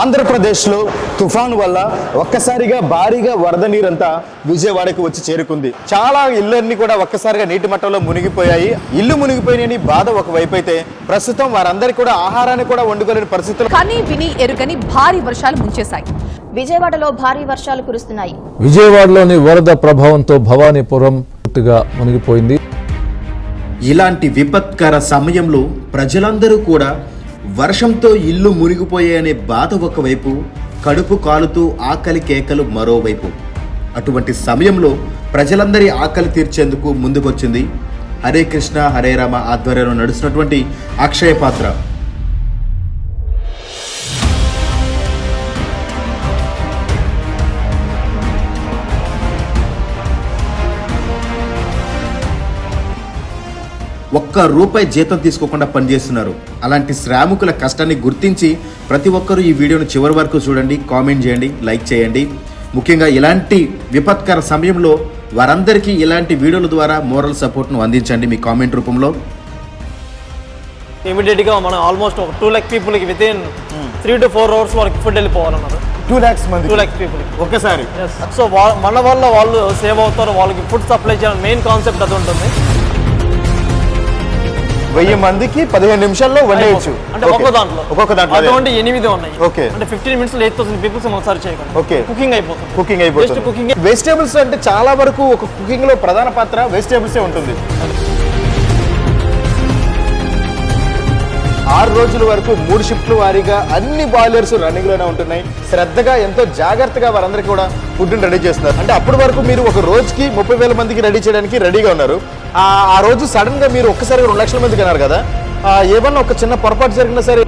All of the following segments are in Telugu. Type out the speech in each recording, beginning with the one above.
ఆంధ్రప్రదేశ్లో తుఫాను వల్ల ఒక్కసారిగా భారీగా వరద నీరంతా విజయవాడకు వచ్చి చేరుకుంది. చాలా ఇళ్ళన్నీ కూడా ఒక్కసారిగా నీటి మట్టంలో మునిగిపోయాయి. ఇల్లు మునిగిపోయినని బాధ ఒకవైపు అయితే ప్రస్తుతం వారందరికీ కూడా ఆహారాన్ని కూడా వండుకోలేని పరిస్థితులు. కని విని ఎరుగని భారీ వర్షాలు ముంచేశాయి. విజయవాడలో భారీ వర్షాలు కురుస్తున్నాయి. విజయవాడలోని వరద ప్రభావంతో భవానీపురం పూర్తిగా మునిగిపోయింది. ఇలాంటి విపత్కర సమయంలో ప్రజలందరూ కూడా వర్షంతో ఇల్లు మునిగిపోయాయనే బాధ ఒకవైపు కడుపు కాలుతూ ఆకలి కేకలు మరోవైపు. అటువంటి సమయంలో ప్రజలందరి ఆకలి తీర్చేందుకు ముందుకొచ్చింది హరే కృష్ణ హరే రామ ఆధ్వర్యంలో నడుస్తున్నటువంటి అక్షయ పాత్ర. ఒక్క రూపాయి జీతం తీసుకోకుండా పనిచేస్తున్నారు. అలాంటి శ్రామికుల కష్టాన్ని గుర్తించి ప్రతి ఒక్కరూ ఈ వీడియోను చివరి వరకు చూడండి కామెంట్ చేయండి లైక్ చేయండి. ముఖ్యంగా ఇలాంటి విపత్కర సమయంలో వారందరికీ ఇలాంటి వీడియోల ద్వారా మోరల్ సపోర్ట్ను అందించండి మీ కామెంట్ రూపంలో. ఇమీడియట్గా మనం ఆల్మోస్ట్ ఒక టూ ల్యాక్ పీపుల్కి within three to four hours వాళ్ళకి ఫుడ్ వెళ్ళిపోవాలన్నారు. టూ ల్యాక్స్ మంది టూ ల్యాక్ పీపుల్కి ఒక్కసారి? సో మన వల్ల వాళ్ళు సేవ్ అవుతారు వాళ్ళకి ఫుడ్ సప్లై చేయాలి మెయిన్ కాన్సెప్ట్ అది ఉంటుంది. వెయ్యి మందికి పదిహేను నిమిషాల్లో వండేయచ్చు. అంటే ఒక్కొక్క దాంట్లో. ఒక్కొక్క దాంట్లో. అటువంటి ఎనిమిది ఉన్నాయి. Okay. అంటే fifteen minutes eight thousand peoples మనం సర్చ్ చేయగలం Okay. కుకింగ్ అయిపోతుంది. కుకింగ్ అయిపోతుంది. కుకింగ్ వెజిటేబుల్స్ అంటే చాలా వరకు ఒక కుకింగ్లో ప్రధాన పాత్ర వెజిటేబుల్సే ఉంటుంది. ఆరు రోజుల వరకు మూడు షిఫ్ట్లు వారీగా అన్ని బాయిలర్స్ రన్నింగ్లోనే ఉంటున్నాయి. శ్రద్ధగా ఎంతో జాగ్రత్తగా వారందరికీ కూడా ఫుడ్ని రెడీ చేస్తున్నారు. అంటే అప్పటి వరకు మీరు ఒక రోజుకి ముప్పై వేల మందికి రెడీ చేయడానికి రెడీగా ఉన్నారు. ఆ రోజు సడన్గా మీరు ఒక్కసారి రెండు లక్షల మందికి అన్నారు కదా. ఏమన్నా ఒక చిన్న పొరపాటు జరిగినా సరే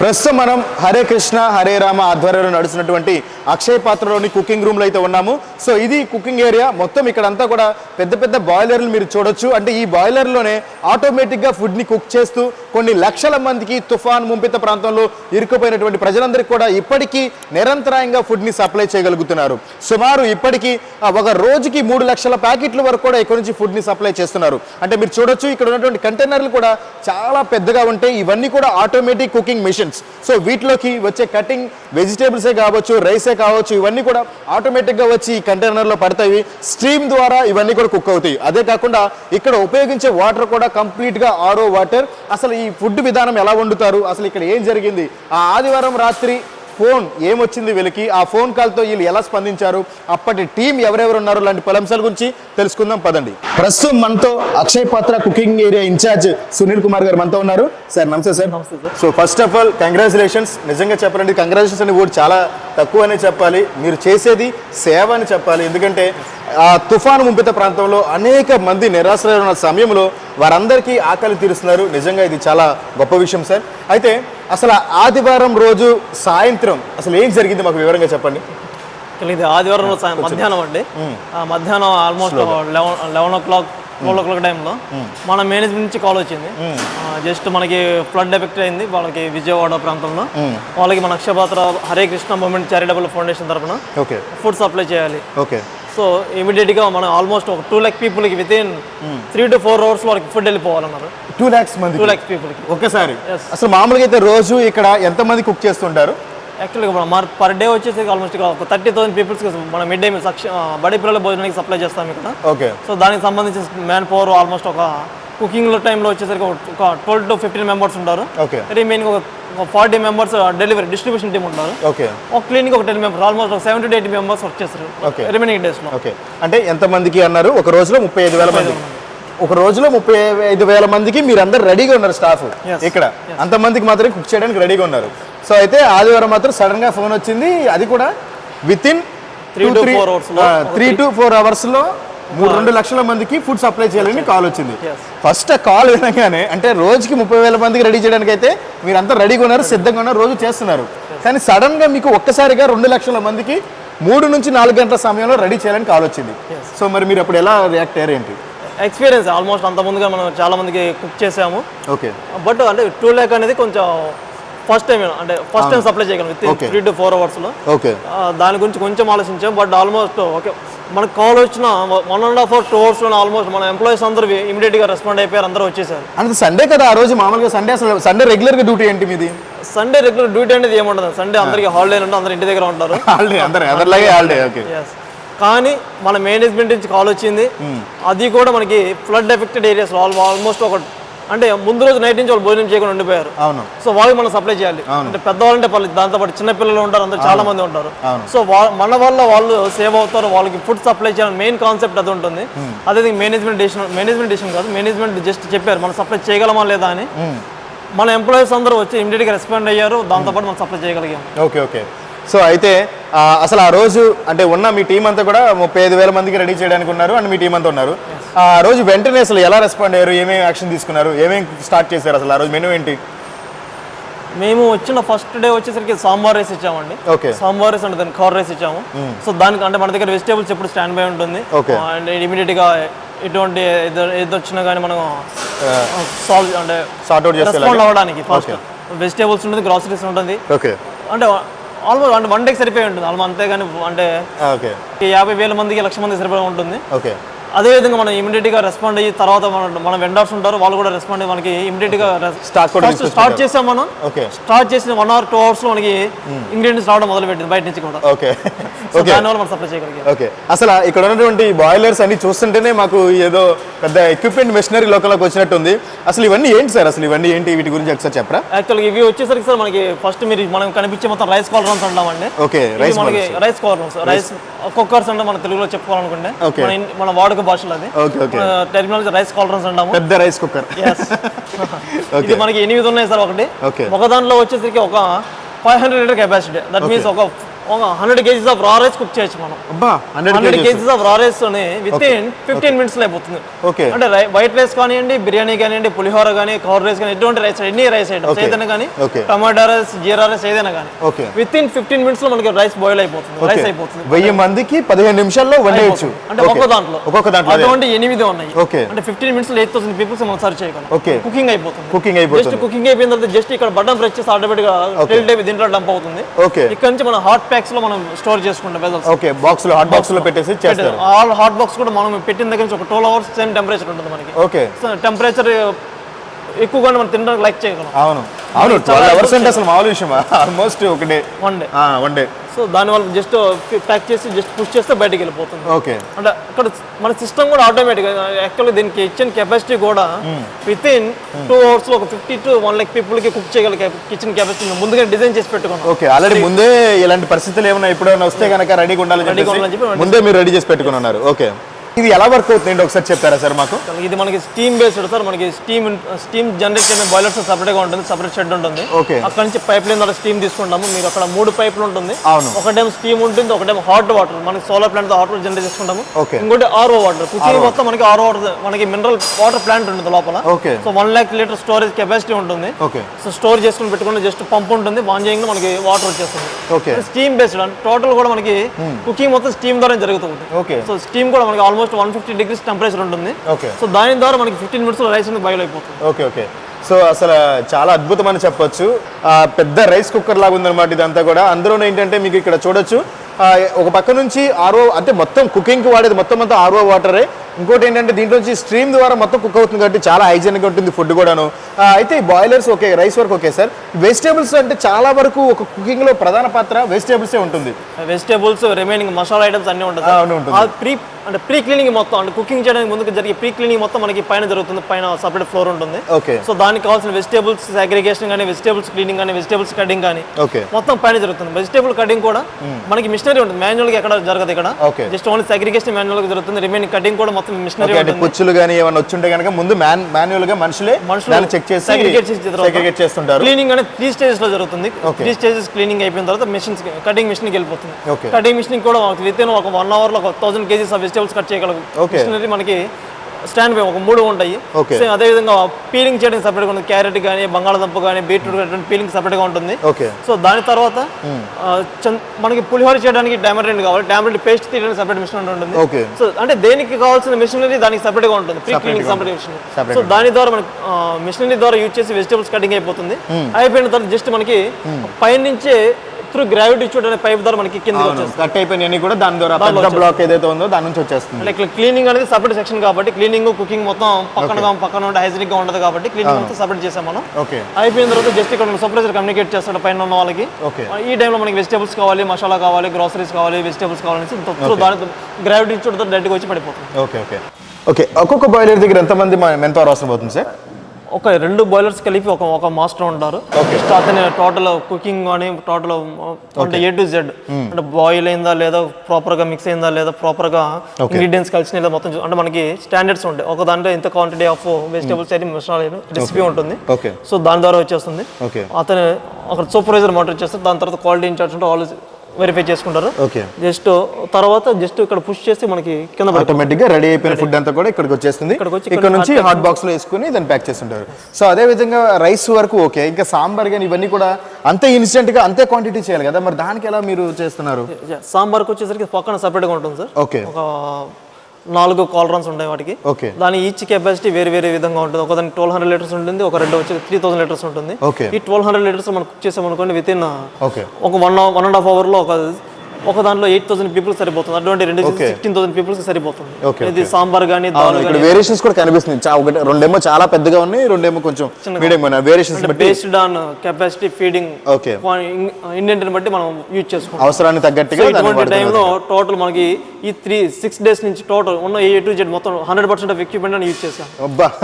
ప్రస్తుతం మనం హరే కృష్ణ హరే రామ ఆధ్వర్యంలో నడుస్తున్నటువంటి అక్షయ పాత్రలోని కుకింగ్ రూమ్లో అయితే ఉన్నాము. సో ఇది కుకింగ్ ఏరియా మొత్తం ఇక్కడ అంతా కూడా పెద్ద పెద్ద బాయిలర్లు మీరు చూడొచ్చు. అంటే ఈ బాయిలర్లోనే ఆటోమేటిక్గా ఫుడ్ని కుక్ చేస్తూ కొన్ని లక్షల మందికి తుఫాన్ ముంపిత ప్రాంతంలో ఇరుక్కుపోయినటువంటి ప్రజలందరికీ కూడా ఇప్పటికీ నిరంతరాయంగా ఫుడ్ని సప్లై చేయగలుగుతున్నారు. సుమారు ఇప్పటికీ ఒక రోజుకి మూడు లక్షల ప్యాకెట్ల వరకు కూడా ఇక్కడ నుంచి ఫుడ్ని సప్లై చేస్తున్నారు. అంటే మీరు చూడొచ్చు ఇక్కడ ఉన్నటువంటి కంటైనర్లు కూడా చాలా పెద్దగా ఉంటాయి. ఇవన్నీ కూడా automatic cooking machine machines so వీటిలోకి వచ్చే కటింగ్ వెజిటేబుల్సే కావచ్చు రైసే కావచ్చు ఇవన్నీ కూడా ఆటోమేటిక్గా వచ్చి ఈ కంటైనర్లో పడతాయి. స్ట్రీమ్ ద్వారా ఇవన్నీ కూడా కుక్ అవుతాయి. అదే కాకుండా ఇక్కడ ఉపయోగించే వాటర్ కూడా కంప్లీట్గా ఆరో వాటర్ అసలు ఈ ఫుడ్ విధానం ఎలా వండుతారు? అసలు ఇక్కడ ఏం జరిగింది? ఆ ఆదివారం రాత్రి ఫోన్ ఏమొచ్చింది వీళ్ళకి? ఆ ఫోన్ కాల్తో వీళ్ళు ఎలా స్పందించారు? అప్పటి టీం ఎవరెవరు ఉన్నారు లాంటి పలు అంశాల గురించి తెలుసుకుందాం పదండి. ప్రస్తుతం మనతో Akshay Patra cooking area in charge Sunil Kumar గారు మనతో ఉన్నారు. సార్ నమస్తే sir. So first of all congratulations నిజంగా చెప్పాలంటే కంగ్రాచులేషన్స్ అని కూడా చాలా తక్కువనే చెప్పాలి. మీరు చేసేది సేవ అని చెప్పాలి. ఎందుకంటే ఆ తుఫాను ముంపిత ప్రాంతంలో అనేక మంది నిరాశ్రయ ఉన్న సమయంలో వారందరికీ ఆకలి తీరుస్తున్నారు. నిజంగా ఇది చాలా గొప్ప విషయం సార్. అయితే అసలు ఆదివారం రోజు సాయంత్రం అసలు ఏం జరిగింది? మాకు వివరంగా చెప్పండి. ఇది ఆదివారం మధ్యాహ్నం అండి. ఆ మధ్యాహ్నం almost eleven eleven o'clock twelve o'clock టైంలో మన మేనేజ్మెంట్ నుంచి కాల్ వచ్చింది. జస్ట్ మనకి ఫ్లడ్ ఎఫెక్ట్ అయింది. వాళ్ళకి విజయవాడ ప్రాంతంలో. వాళ్ళకి మన Akshayapatra Hare Krishna movement charitable foundation తరఫున ఓకే. ఫుడ్ సప్లై చేయాలి. ఓకే. సో ఇమీడియట్గా మనం ఆల్మోస్ట్ ఒక టూ ల్యాక్ పీపుల్కి within three to four hours వాళ్ళకి ఫుడ్ వెళ్ళిపోవాలన్నారు టూ ల్యాక్స్ మంది టూ ల్యాక్స్ పీపుల్కి ఒకేసారి. అసలు మామూలుగా అయితే రోజు ఇక్కడ ఎంతమంది కుక్ చేస్తుంటారు? యాక్చువల్గా మనం మన పర్ డే వచ్చేసి ఆల్మోస్ట్ ఒక థర్టీ థౌసండ్ పీపుల్స్కి మనం మిడ్ డే మీల్ సక్ష బడి పిల్లల భోజనానికి సప్లై చేస్తాం ఇక్కడ. ఓకే. సో దానికి సంబంధించిన మ్యాన్ పవర్ ఆల్మోస్ట్ ఒక కుకింగ్ టైంలో వచ్చేసరికి ఒక- ట్వెల్వ్ టు ఫిఫ్టీన్ మెంబర్స్ ఉంటారు. ఓకే. రిమైనింగ్ ఒక forty members delivery distribution team ఉంటారు. ఓకే. ఒక క్లినిక్ ఒక టెన్ మెంబర్స్ ఆల్మోస్ట్ ఒక seventy to eighty members work చేస్తారు. Okay. రిమైనింగ్ డేస్లో ఓకే. అంటే ఎంతమందికి అన్నారు? ఒక రోజులో ముప్పై ఐదు వేల మంది. ఒక రోజులో ముప్పై ఐదు వేల మందికి మీరు అందరు రెడీగా ఉన్నారు స్టాఫ్. ఇక్కడ. అంతమందికి మాత్రమే కుక్ చేయడానికి రెడీగా ఉన్నారు. సో అయితే ఆదివారం మాత్రం సడన్గా ఫోన్ వచ్చింది. అది కూడా with in. Three to four అవర్స్లో. మూడు రెండు లక్షల మందికి ఫుడ్ సప్లై చేయాలని కాల్ వచ్చింది. ఫస్ట్ కాల్ వినగానే అంటే రోజుకి ముప్పై వేల మందికి రెడీ చేయడానికి అయితే మీరంతా రెడీగా ఉన్నారు సిద్ధంగా ఉన్నారు రోజు చేస్తున్నారు. కానీ సడన్గా మీకు ఒక్కసారిగా రెండు లక్షల మందికి మూడు నుంచి నాలుగు గంటల సమయంలో రెడీ చేయాలని కాల్ వచ్చింది. సో మరి మీరు అప్పుడు ఎలా రియాక్ట్ అయ్యారు ఏంటి? ఎక్స్పీరియన్స్ ఆల్మోస్ట్ అంత ముందుగా మనం చాలా మందికి కుక్ చేసాము. ఓకే. బట్ అంటే టూ ల్యాక్ అనేది కొంచెం ఫస్ట్ టైం అంటే ఫస్ట్ టైం సప్లై చేయగలం విత్. త్రీ టు ఫోర్ అవర్స్లో. ఓకే. దాని గురించి కొంచెం ఆలోచించాం బట్ ఆల్మోస్ట్ ఓకే. మనకు కాల్ వచ్చిన one and half hour two అవర్స్లో ఆల్మోస్ట్ మన ఎంప్లాయీస్ అందరూ ఇమీడియట్గా రెస్పాండ్ అయిపోయారు అందరూ వచ్చేసారు. అంటే సండే కదా ఆ రోజు మామూలుగా సండే అసలు సండే రెగ్యులర్గా డ్యూటీ ఏంటి మీది? సండే రెగ్యులర్ డ్యూటీ అనేది ఏముండదు సండే అందరికీ హాలిడే ఉంటే అందరు ఇంటి దగ్గర ఉంటారు. హాలిడే అందరు అందరిలాగే హాలిడే ఓకే. కానీ మన మేనేజ్మెంట్ నుంచి కాల్ వచ్చింది. అది కూడా మనకి ఫ్లడ్ ఎఫెక్టెడ్ ఏరియాస్ ఆల్మోస్ట్ ఒక అంటే ముందు రోజు నైట్ నుంచి వాళ్ళు భోజనం చేయకుండా ఉండిపోయారు. అవును. సో వాళ్ళకి మనం సప్లై చేయాలి. అంటే పెద్దవాళ్ళంటే పర్లేదు దాంతో పాటు చిన్న పిల్లలు ఉంటారు అందరు చాలా మంది ఉంటారు. సో మన వల్ల వాళ్ళు సేవ్ అవుతారు వాళ్ళకి ఫుడ్ సప్లై చేయాలని మెయిన్ కాన్సెప్ట్ అది ఉంటుంది. అదే మేనేజ్మెంట్ డిసిషన్ మేనేజ్మెంట్ డిసిషన్ కాదు మేనేజ్మెంట్ జస్ట్ చెప్పారు మనం సప్లై చేయగలమా లేదా అని. మన ఎంప్లాయీస్ అందరూ వచ్చి ఇమీడియట్గా రెస్పాండ్ అయ్యారు దాంతో పాటు మనం సప్లై చేయగలిగాం. Okay okay. సో అయితే అసలు ఆ రోజు అంటే ఉన్న మీ టీం అంతా కూడా ముప్పై ఐదు వేల మందికి రెడీ చేయడానికి ఉన్నారు అండ్ మీ టీం అంతా ఉన్నారు. ఆ రోజు వెంటనే అసలు ఎలా రెస్పాండ్ అయ్యారు? ఏమేమి యాక్షన్ తీసుకున్నారు? ఏమేమి స్టార్ట్ చేశారు అసలు ఆ రోజు మెనూ ఏంటి? మేము వచ్చిన ఫస్ట్ డే వచ్చేసరికి సాంబార్ రైస్ ఇచ్చామండి. ఓకే సాంబార్ రైస్ అంటే కవర్ రైస్ ఇచ్చాము. సో దానికి అంటే మన దగ్గర వెజిటేబుల్స్ ఎప్పుడు స్టాండ్ బై ఉంటుంది. అండ్ ఇమీడియట్గా ఎటువంటి ఏది వచ్చినా కానీ మనం సాల్వ్ అంటే సార్ట్ అవుట్ చేస్తే రెస్పాండ్ అవ్వడానికి ఫస్ట్ వెజిటేబుల్స్ ఉంటుంది గ్రాసరీస్ ఉంటుంది. అంటే ఆల్మోస్ట్ అంటే వన్ డేకి సరిపోయి ఉంటుంది. ఆల్మోస్ట్ అంతేగాని అంటే యాభై వేల మందికి లక్ష మందికి సరిపోయి ఉంటుంది. ఓకే. అదే విధంగా మనం ఇమీడియట్గా రెస్పాండ్ అయ్యి తర్వాత మన మన వెండర్స్ ఉంటారు వాళ్ళు కూడా రెస్పాండ్ అయ్యి మనకి ఇమీడియట్గా Stock కూడా ఫస్ట్ స్టార్ట్ చేసాం మనం. ఓకే స్టార్ట్ చేసిన వన్ అవర్ టూ అవర్స్లో మనకి ఇంగ్రీడియంట్స్ రావడం మొదలు పెట్టింది బయట నుంచి కూడా. ఓకే ఓకే దానివల్ల మనం సప్లై చేయగలిగాం. ఓకే అసలు ఇక్కడ ఉన్నటువంటి బాయిలర్స్ అన్ని చూస్తుంటేనే మాకు ఏదో పెద్ద ఎక్విప్మెంట్ మెషినరీ లోకంలోకి వచ్చినట్టుంది. అసలు ఇవన్నీ ఏంటి సార్? అసలు ఇవన్నీ ఏంటి? వీటి గురించి ఒకసారి చెప్పరా? యాక్చువల్గా ఇవి వచ్చేసరికి సార్ మనకి ఫస్ట్ మీరు మనం కనిపించే మొత్తం రైస్ కాలరన్స్ అంటామండి. ఓకే రైస్ మనకి రైస్ కాలరన్స్ రైస్ కుక్కర్స్ అంటే మన తెలుగులో చెప్పుకోవాలనుకుంటే. మన ఇన్- వాడుక భాషలో అది. Okay okay terminology rice cauldrons అంటాము. పెద్ద రైస్ కుక్కర్. ఇది మనకి ఎనిమిది ఉన్నాయి సార్ ఒకటి. ఒక దాంట్లో వచ్చేసరికి ఒక five hundred litre capacity that means ఒక ఒక hundred kgs of raw rice cook చేయొచ్చు మనం. అబ్బా hundred kgs of raw rice within fifteen మినిట్స్లో అయిపోతుంది. ఓకే అంటే వైట్ రైస్ కానివ్వండి బిర్యానీ కానివ్వండి పులిహోర కానీ కవర్ రైస్ కానీ ఎటువంటి రైస్ ఎన్ని రైస్ ఐటమ్స్. ఏదైనా కానీ. టమాటా రైస్ జీరా రైస్ ఏదైనా కానీ. ఓకే విత్ ఇన్ ఫిఫ్టీన్ మినిట్స్లో మనకి రైస్ బాయిల్ అయిపోతుంది రైస్ అయిపోతుంది. వెయ్యి మందికి పదిహేను నిమిషాల్లో వండేయచ్చు. అంటే ఒక్క దాంట్లో. ఒక్కొక్క దాంట్లో. అటువంటి ఎనిమిది ఉన్నాయి. Okay. అంటే ఫిఫ్టీన్ మినిట్స్లో ఎయిట్ థౌసండ్ పీపుల్స్ మనం సర్చ్ చేయగలం. Okay. కుకింగ్ అయిపోతుంది. కుకింగ్ జస్ట్ అయిపోతుంది. కుకింగ్ అయిపోయిన తర్వాత జస్ట్ ఇక్కడ బటన్ ప్రెస్ చేసి ఆటోమేటిక్గా దీంట్లో డంప్ అవుతుంది. ఓకే ఇక్కడ నుంచి మనం హాట్ ప్యాక్స్లో మనం స్టోర్ చేసుకుంటాం వెజల్స్ ఓకే బాక్స్లో హాట్ బాక్స్లో పెట్టేసి చేస్తారు. ఆల్ హాట్ బాక్స్ కూడా మనం పెట్టిన దగ్గర నుంచి ఒక ట్వెల్వ్ అవర్స్ సేమ్ టెంపరేచర్ ఉంటుంది మనకి. ఓకే టెంపరేచర్ ఎక్కువగా మనం తినడానికి లైక్ చేయగలం. అవును. అవును ట్వెల్వ్ అవర్స్ అంటే అసలు మామూలు విషయం ఆల్మోస్ట్ ఒక day one day one day so దానివల్ల జస్ట్ ప్యాక్ చేసి జస్ట్ పుష్ చేస్తే బయటికి వెళ్ళిపోతుంది. ఓకే. అంటే అక్కడ మన సిస్టమ్ కూడా ఆటోమేటిక్ యాక్చువల్గా దీనికి ఇచ్చిన కెపాసిటీ కూడా విత్ ఇన్ టూ అవర్స్లో ఒక ఫిఫ్టీ టు వన్ లాక్ పీపుల్కి కుక్ చేయగల కిచెన్ కెపాసిటీ ముందుగా డిజైన్ చేసి పెట్టుకున్నాం. ఓకే ఆల్రెడీ ముందే ఇలాంటి పరిస్థితులు ఏమైనా ఎప్పుడైనా వస్తే కనుక రెడీగా చెప్పి ముందే మీరు రెడీ చేసి పెట్టుకుని ఉన్నారు. ఓకే ఇది ఎలా వర్క్ అవుతుంది ఒకసారి చెప్తారా సార్ మాకు? ఇది మనకి స్టీమ్ బేస్డ్ సార్ మనకి స్టీమ్ స్టీమ్ జనరేట్ చేసే బాయిలర్స్ సపరేట్గా ఉంటుంది సపరేట్ షెడ్ ఉంటుంది. ఓకే. అక్కడ నుంచి పైప్ లైన్ ద్వారా స్టీమ్ తీసుకుంటాము. మీరు అక్కడ మూడు పైపులు ఉంటుంది. అవును. ఒకటేమో స్టీమ్ ఉంటుంది ఒకటేమో హాట్ వాటర్ మనకి solar plant hot water generate చేసుకుంటాము. ఇంకోటి ఆర్ఓ వాటర్ కుకింగ్ మొత్తం మనకి ఆర్ఓ వాటర్ మనకి మినరల్ వాటర్ ప్లాంట్ ఉంటుంది లోపల. Okay. So one lakh litre storage capacity ఉంటుంది. ఓకే. సో స్టోర్ చేసుకుని పెట్టుకుని జస్ట్ పంప్ ఉంటుంది. ఆన్ చేయగానే మనకి వాటర్ వచ్చేస్తుంది. ఓకే. స్టీమ్ బేస్డ్ టోటల్ కూడా మనకి కుకింగ్ మొత్తం స్టీమ్ ద్వారా జరుగుతుంది. ఓకే. సో స్టీమ్ కూడా మనకి almost one fifty degrees temperature ఉంటుంది. ఓకే సో దాని ద్వారా మనకి ఫిఫ్టీన్ మినిట్స్లో రైస్ అనేది బాయిల్ అయిపోతుంది. ఓకే ఓకే సో అసలు చాలా అద్భుతమని చెప్పొచ్చు. ఆ, పెద్ద రైస్ కుక్కర్ లాగా ఉందన్నమాట ఇదంతా కూడా. అందులోనే ఏంటంటే మీకు ఇక్కడ చూడొచ్చు. ఆ, ఒక పక్క నుంచి ఆర్ఓ అంటే మొత్తం కుకింగ్కి వాడేది మొత్తం అంతా ఆర్ఓ వాటరే ఇంకోటి ఏంటంటే దీంట్లో నుంచి స్ట్రీమ్ ద్వారా మొత్తం కుక్ అవుతుంది కాబట్టి చాలా హైజీనిక్గా ఉంటుంది ఫుడ్ కూడాను. అయితే ఈ బాయిలర్స్ ఓకే రైస్ వరకు ఓకే సార్ వెజిటేబుల్స్ అంటే చాలా వరకు ఒక కుకింగ్లో ప్రధాన పాత్ర వెజిటేబుల్సే ఉంటుంది. వెజిటేబుల్స్ రిమైనింగ్ మసాలా ఐటమ్స్ అన్ని ఉంటుంది. ప్రీ అంటే ప్రీ క్లీనింగ్ మొత్తం అంటే కుకింగ్ చేయడానికి ముందుకు జరిగే ప్రీ క్లీనింగ్ మొత్తం మనకి పైన జరుగుతుంది. పైన సపరేట్ ఫ్లోర్ ఉంటుంది. ఓకే సో దానికి కావాల్సిన వెజిటేబుల్స్ అగ్రిగేషన్ కానీ వెజిటేబుల్స్ క్లీనింగ్ కానీ వెజిటేబుల్స్ కటింగ్ కానీ ఓకే మొత్తం పైన జరుగుతుంది. వెజిటేబుల్ కటింగ్ కూడా మనకి మిషనరీ ఉంటుంది. మాన్యువల్గా ఎక్కడ జరగదు ఇక్కడ. జస్ట్ ఓన్లీ అగ్రిగేషన్ మాన్యువల్గా జరుగుతుంది. రిమైనింగ్ కటింగ్ కూడా మొత్తం మిషనరీ ఉంటుంది. పుచ్చులు కానీ ఏమైనా వచ్చుంటే కనుక ముందు మాన్యువల్గా మనుషులే మనుషులు చెక్ చేసి segregate చేస్తుంటారు. క్లీనింగ్ అనేది త్రీ స్టేజెస్లో జరుగుతుంది. త్రీ స్టేజెస్ క్లీనింగ్ అయిపోయిన తర్వాత మిషన్స్ కటింగ్ మిషన్కి వెళ్ళిపోతుంది. కటింగ్ మిషన్ కూడా విత్ ఇన్ ఒక వన్ అవర్లో ఒక thousand kgs of vegetables cut Okay. Machinery మనకి స్టాండ్ ఒక మూడు ఉంటాయి. సేమ్ అదే విధంగా పీలింగ్ చేయడానికి సపరేట్గా ఉంటుంది. క్యారెట్ కానీ బంగాళదుంప కానీ బీట్రూట్ పీలింగ్ సపరేట్గా ఉంటుంది. సో దాని తర్వాత చన్- మనకి పులిహోర చేయడానికి టామరెంట్ కావాలి. టామరెంట్ పేస్ట్ తీయడానికి సపరేట్ మిషన్ ఉంటుంది. సో అంటే దేనికి కావాల్సిన మిషనరీ దానికి సపరేట్గా ఉంటుంది. Pre cleaning separate machine so దాని ద్వారా మనకి మిషనరీ ద్వారా యూజ్ చేసి వెజిటబుల్స్ కటింగ్ అయిపోతుంది. అయిపోయిన తర్వాత జస్ట్ మనకి పైనుంచే త్రూ గ్రావిటీ చూడడానికి పైప్ ద్వారా మనకి కింద కట్ అయిపోయినవి కూడా దాని ద్వారా పెద్ద బ్లాక్ ఏదైతే ఉందో దాని నుంచి వచ్చేస్తుంది. ఇక్కడ క్లీనింగ్ అనేది సపరేట్ సెక్షన్ కాబట్టి క్లీనింగ్ కుకింగ్ మొత్తం పక్కన పక్కన ఉంటే హైజీనిక్గా ఉండదు కాబట్టి క్లీనింగ్ మొత్తం సపరేట్ చేసాం మనం. ఓకే. అయిపోయిన తర్వాత జస్ట్ ఇక్కడ సూపర్వైజర్ కమ్యూనికేట్ చేస్తాడు పైన ఉన్న వాళ్ళకి. ఈ టైంలో మనకి వెజిటేబుల్స్ కావాలి మసాలా కావాలి గ్రోసరీస్ కావాలి వెజిటేబుల్స్ కావాలని త్రూ దాని గ్రావిటీ చూడతో డైరెక్ట్గా వచ్చి పడిపోతుంది. Okay okay. ఓకే ఒక్కొక్క బాయిలర్ దగ్గర ఎంతమంది మెంతో అవసరం అవుతుంది సార్? ఒక రెండు బాయిలర్స్ కలిపి ఒక ఒక మాస్టర్ ఉంటారు. అతని టోటల్ కుకింగ్ కానీ టోటల్ అంటే ఏ టు జెడ్ అంటే బాయిల్ అయిందా లేదా ప్రాపర్గా మిక్స్ అయిందా లేదా ప్రాపర్గా ఇంగ్రీడియంట్స్ కలిసి లేదా మొత్తం అంటే మనకి స్టాండర్డ్స్ ఉంటాయి. ఒక దాంట్లో ఇంత క్వాంటిటీ ఆఫ్ వెజిటేబుల్స్ అయితే మసాలా రెసిపీ ఉంటుంది. సో దాని ద్వారా వచ్చేస్తుంది. అతను అక్కడ సూపర్వైజర్ మానిటర్ చేస్తారు. దాని తర్వాత క్వాలిటీ ఇన్ఛార్జ్ ఉంటే వాళ్ళు వెరిఫై చేసుకుంటారు. ఓకే జస్ట్ తర్వాత జస్ట్ ఇక్కడ పుష్ చేసి మనకి కింద. ఆటోమేటిక్గా రెడీ అయిపోయిన ఫుడ్ అంతా కూడా ఇక్కడికి వచ్చేస్తుంది. ఇక్కడ నుంచి హాట్ బాక్స్లో వేసుకుని దాన్ని ప్యాక్ చేస్తుంటారు. సో అదే విధంగా రైస్ వరకు ఓకే ఇంకా సాంబార్ కానీ ఇవన్నీ కూడా అంతే ఇన్స్టెంట్గా అంతే క్వాంటిటీ చేయాలి కదా. మరి దానికి ఎలా మీరు చేస్తున్నారు? సాంబార్కి వచ్చేసరికి పక్కన సపరేట్గా ఉంటుంది సార్ ఓకే ఒక నాలుగు కాలరన్స్ ఉంటాయి వాటికి. ఓకే. దాని ఈచ్ కెపాసిటీ వేరే వేరే విధంగా ఉంటుంది. ఒక దానికి ట్వెల్వ్ హండ్రెడ్ లీటర్స్ ఉంటుంది ఒక రెండు వచ్చి త్రీ థౌసండ్ లీటర్స్ ఉంటుంది. ఈ ట్వెల్వ్ హండ్రెడ్ లీటర్స్ మనం కుక్ చేసాం అనుకోండి విత్ ఇన్ ఒక వన్ వన్ అండ్ హాఫ్ అవర్లో ఒక ఒక దాంట్లో ఎయిట్ థౌసండ్ పీపుల్ సరిపోతుంది. అటువంటి రెండు. సిక్స్టీన్ థౌసండ్ పీపుల్స్ సరిపోతుంది. ఇది సాంబార్ కానీ ఇక్కడ వేరియేషన్స్ కూడా కనిపిస్తుంది ఒకటి రెండేమో చాలా పెద్దగా ఉన్నాయి రెండేమో కొంచెం medium variations based on capacity feeding okay Indian బట్టి మనం యూజ్ చేసుకుంటాం. అవసరానికి తగ్గట్టుగా ఇటువంటి. టైంలో టోటల్ మనకి ఈ త్రీ సిక్స్ డేస్ నుంచి టోటల్ ఉన్న ఏ టు జెడ్ మొత్తం హండ్రెడ్ పర్సెంట్ ఆఫ్ ఎక్విప్మెంట్ అని యూజ్ చేసాం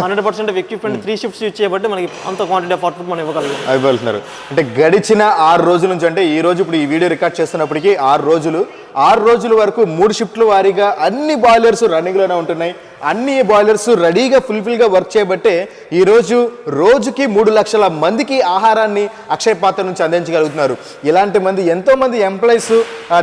hundred percent of equipment three shifts use చేయబట్టి మనకి అంత క్వాంటిటీ ఆఫ్ అవుట్పుట్ మనం ఇవ్వగలిగాం అయిపోతున్నారు అంటే గడిచిన ఆరు రోజుల నుంచి అంటే ఈ రోజు ఇప్పుడు ఈ వీడియో రికార్డ్ చేస్తున్నప్పటికీ ఆరు రోజులు. ఆరు రోజుల వరకు మూడు షిఫ్ట్ల వారీగా అన్ని బాయిలర్స్ రన్నింగ్లోనే ఉంటున్నాయి. అన్ని బాయిలర్స్ రెడీగా ఫుల్ఫిల్గా వర్క్ చేయబట్టే ఈరోజు రోజుకి మూడు లక్షల మందికి ఆహారాన్ని అక్షయ పాత్ర నుంచి అందించగలుగుతున్నారు. ఇలాంటి మంది ఎంతోమంది ఎంప్లాయీస్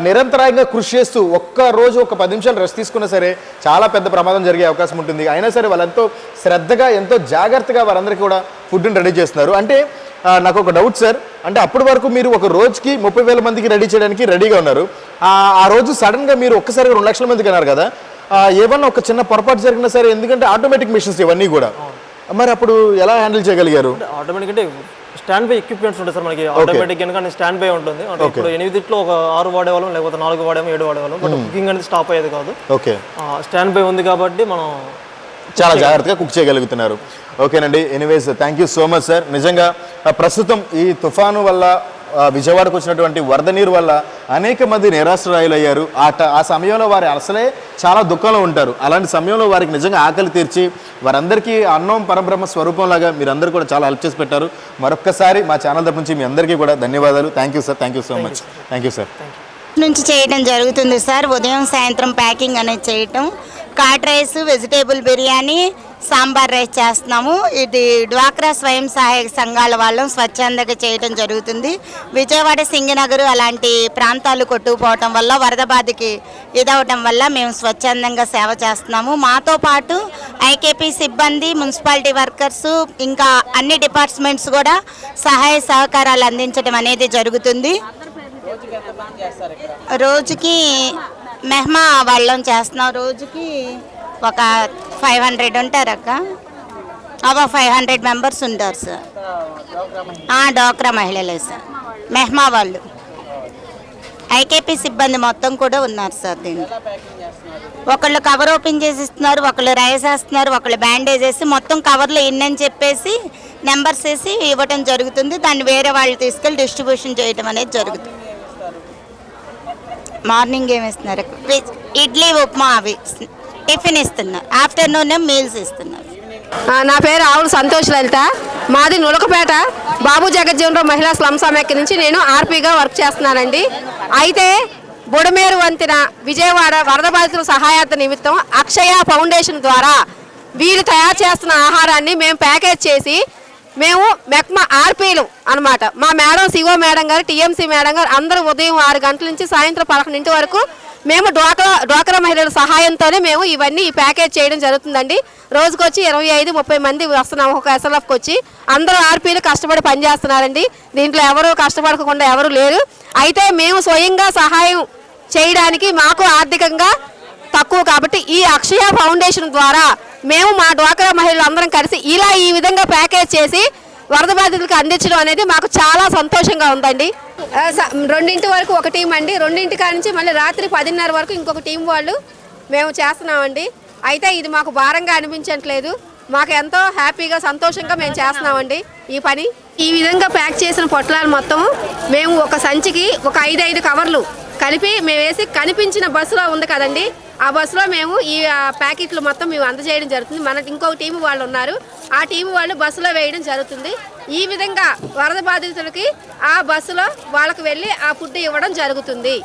నిరంతరాయంగా కృషి చేస్తూ ఒక్క రోజు ఒక పది నిమిషాలు రెస్ట్ తీసుకున్నా సరే చాలా పెద్ద ప్రమాదం జరిగే అవకాశం ఉంటుంది. అయినా సరే వాళ్ళంతో శ్రద్ధగా ఎంతో జాగ్రత్తగా వారందరికీ కూడా ఫుడ్ని రెడీ చేస్తున్నారు. అంటే నాకు ఒక డౌట్ సార్ అంటే అప్పటి వరకు మీరు ఒక రోజుకి ముప్పై వేల మందికి రెడీ చేయడానికి రెడీగా ఉన్నారు. ఆ రోజు సడన్గా మీరు ఒక్కసారిగా రెండు లక్షల మందికి అన్నారు కదా. ఏమన్నా ఒక చిన్న పొరపాటు జరిగినా సరే ఎందుకంటే ఆటోమేటిక్ మిషన్స్ ఇవన్నీ కూడా. మరి అప్పుడు ఎలా హ్యాండిల్ చేయగలిగారు? ఆటోమేటిక్ అంటే స్టాండ్ బై ఎక్విప్మెంట్స్ ఉంటాయి సార్ మనకి ఆటోమేటిక్ కనుక స్టాండ్ బై ఉంటుంది. అంటే ఇప్పుడు ఎనిమిదిట్లో ఒక ఆరు వాడేవాళ్ళం లేకపోతే నాలుగు వాడేమో ఏడు వాడేవాళ్ళం బట్ కుకింగ్ అనేది స్టాప్ అయ్యేది కాదు. ఓకే స్టాండ్ బై ఉంది కాబట్టి మనం చాలా జాగ్రత్తగా కుక్ చేయగలుగుతున్నారు. ఓకేనండి. Anyways thank you so much sir నిజంగా ప్రస్తుతం ఈ తుఫాను వల్ల విజయవాడకు వచ్చినటువంటి వరద నీరు వల్ల అనేక మంది నిరాశ్రయులయ్యారు. ఆ ట- ఆ సమయంలో వారు అసలే చాలా దుఃఖంలో ఉంటారు. అలాంటి సమయంలో వారికి నిజంగా ఆకలి తీర్చి వారందరికీ అన్నం పరబ్రహ్మ స్వరూపంలాగా మీరందరూ కూడా చాలా హెల్ప్ చేసి పెట్టారు. మరొక్కసారి మా ఛానల్ తరపు నుంచి మీ అందరికీ కూడా ధన్యవాదాలు. Thank you sir thank you so much thank you sir నుంచి చేయడం జరుగుతుంది సార్ ఉదయం సాయంత్రం ప్యాకింగ్ అనేది చేయటం. Curd rice vegetable biryani sambar rice చేస్తున్నాము. ఇది డ్వాక్రా స్వయం సహాయక సంఘాల వాళ్ళం స్వచ్ఛందంగా చేయడం జరుగుతుంది. విజయవాడ సింగనగర్ అలాంటి ప్రాంతాలు కొట్టుకుపోవటం వల్ల వరద బాధకి ఇదవటం వల్ల మేము స్వచ్ఛందంగా సేవ చేస్తున్నాము. మాతో పాటు ఐకేపీ సిబ్బంది మున్సిపాలిటీ వర్కర్స్ ఇంకా అన్ని డిపార్ట్మెంట్స్ కూడా సహాయ సహకారాలు అందించడం అనేది జరుగుతుంది. రోజుకి మెహమా వాళ్ళం చేస్తున్నాం రోజుకి ఒక ఫైవ్ హండ్రెడ్ ఉంటారు అక్క. ఒక ఫైవ్ హండ్రెడ్ మెంబర్స్ ఉంటారు సార్. డోక్రా మహిళలే సార్. మెహమా వాళ్ళు. ఐకేపీ సిబ్బంది మొత్తం కూడా ఉన్నారు సార్ దీన్ని ఒకళ్ళు కవర్ ఓపెన్ చేసి ఇస్తున్నారు ఒకళ్ళు రైస్ వేస్తున్నారు ఒకళ్ళు బ్యాండేజ్ వేసి మొత్తం కవర్లో ఇన్నని చెప్పేసి నెంబర్స్ వేసి ఇవ్వటం జరుగుతుంది. దాన్ని వేరే వాళ్ళు తీసుకెళ్ళి డిస్ట్రిబ్యూషన్ చేయటం అనేది జరుగుతుంది. మార్నింగ్ ఏమి ఇస్తున్నారు ఇడ్లీ ఉప్మా అవి. టిఫిన్ ఇస్తున్నారు ఆఫ్టర్నూన్ మీల్స్ ఇస్తున్నారు నా పేరు ఆవులు సంతోష్ లలిత. మాది నులకపేట. బాబు జగజ్జీవనరావు మహిళా స్లమ్ సమాఖ్య నుంచి నేను ఆర్పీగా వర్క్ చేస్తున్నానండి. అయితే బుడమేరు వంతెన విజయవాడ వరద బాధితుల సహాయార్థ నిమిత్తం అక్షయ ఫౌండేషన్ ద్వారా వీరు తయారు చేస్తున్న ఆహారాన్ని మేము ప్యాకేజ్ చేసి మేము మెక్మా ఆర్పీలు అన్నమాట. మా మేడం శివో మేడం గారు టీఎంసీ మేడం గారు అందరూ ఉదయం ఆరు గంటల నుంచి సాయంత్రం పదకొండింటి వరకు మేము డ్వాక్రా డ్వాక్రా మహిళల సహాయంతోనే మేము ఇవన్నీ ఈ ప్యాకేజ్ చేయడం జరుగుతుందండి. రోజుకొచ్చి ఇరవై ఐదు ముప్పై మంది వస్తున్నాము ఒక ఎస్ఎల్ఎఫ్కి వచ్చి. అందరూ ఆర్పీలు కష్టపడి పనిచేస్తున్నారండి. దీంట్లో ఎవరు కష్టపడకుండా ఎవరు లేరు. అయితే మేము స్వయంగా సహాయం చేయడానికి మాకు ఆర్థికంగా తక్కువ కాబట్టి ఈ అక్షయ ఫౌండేషన్ ద్వారా మేము మా డ్వాక్రా మహిళలు అందరం కలిసి ఇలా ఈ విధంగా ప్యాకేజ్ చేసి వరద బాధితులకు అందించడం అనేది మాకు చాలా సంతోషంగా ఉందండి. స- రెండింటి వరకు ఒక టీం అండి. రెండింటి నుంచి మళ్ళీ రాత్రి పదిన్నర వరకు ఇంకొక టీం వాళ్ళు మేము చేస్తున్నామండి. అయితే ఇది మాకు భారంగా అనిపించట్లేదు. మాకు ఎంతో హ్యాపీగా సంతోషంగా మేము చేస్తున్నామండి ఈ పని. ఈ విధంగా ప్యాక్ చేసిన పొట్లాలు మొత్తం మేము ఒక సంచికి ఒక ఐదు ఐదు కవర్లు కలిపి మేము వేసి కనిపించిన బస్సులో ఉంది కదండి. ఆ బస్సులో మేము ఈ ప్యాకెట్లు మొత్తం మేము అందజేయడం జరుగుతుంది. మన ఇంకో టీం వాళ్ళు ఉన్నారు. ఆ టీం వాళ్ళు బస్సులో వేయడం జరుగుతుంది. ఈ విధంగా వరద బాధితులకి ఆ బస్సులో వాళ్ళకి వెళ్ళి ఆ ఫుడ్ ఇవ్వడం జరుగుతుంది.